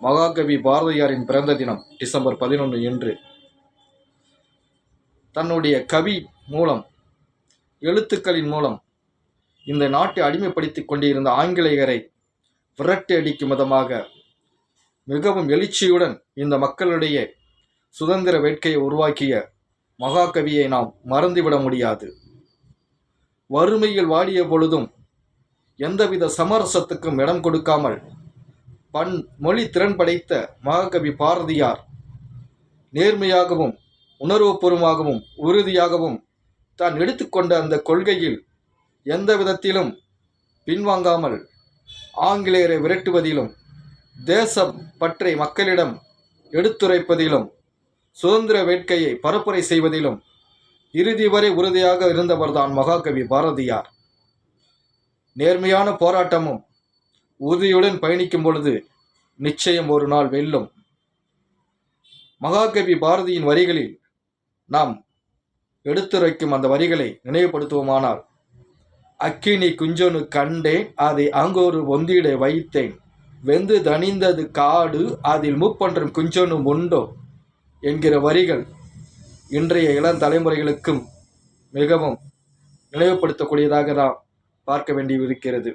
மகாகவி பாரதியாரின் பிறந்த தினம் டிசம்பர் பதினொன்று என்று தன்னுடைய கவி மூலம் எழுத்துக்களின் மூலம் இந்த நாட்டை அடிமைப்படுத்தி கொண்டிருந்த ஆங்கிலேயரை விரட்டி அடிக்கும் விதமாக மிகவும் எழுச்சியுடன் இந்த மக்களுடைய சுதந்திர வேட்கையை உருவாக்கிய மகாகவியை நாம் மறந்துவிட முடியாது. வறுமையில் வாடிய பொழுதும் எந்தவித சமரசத்துக்கும் இடம் கொடுக்காமல் பன் மொழி திறன் படைத்த மகாகவி பாரதியார் நேர்மையாகவும் உணர்வுபூர்வமாகவும் உறுதியாகவும் தான் எடுத்துக்கொண்ட அந்த கொள்கையில் எந்த விதத்திலும் பின்வாங்காமல் ஆங்கிலேயரை விரட்டுவதிலும் தேசம் பற்றை மக்களிடம் எடுத்துரைப்பதிலும் சுதந்திர வேட்கையை பரப்புரை செய்வதிலும் இறுதி வரை உறுதியாக இருந்தவர்தான் மகாகவி பாரதியார். நேர்மையான போராட்டமும் உறுதியுடன் பயணிக்கும் பொழுது நிச்சயம் ஒரு நாள் வெல்லும். மகாகவி பாரதியின் வரிகளில் நாம் எடுத்துரைக்கும் அந்த வரிகளை நினைவுபடுத்துவோமானால் அக்கினி குஞ்சனு கண்டேன் அதை அங்கொரு ஒந்திட வைத்தேன். வெந்து தணிந்தது காடு அதில் மூப்பன்றும் குஞ்சொனும் உண்டோ என்கிற வரிகள் இன்றைய இளம் தலைமுறைகளுக்கும் மிகவும் நினைவுபடுத்தக்கூடியதாக நாம் பார்க்க வேண்டியிருக்கிறது.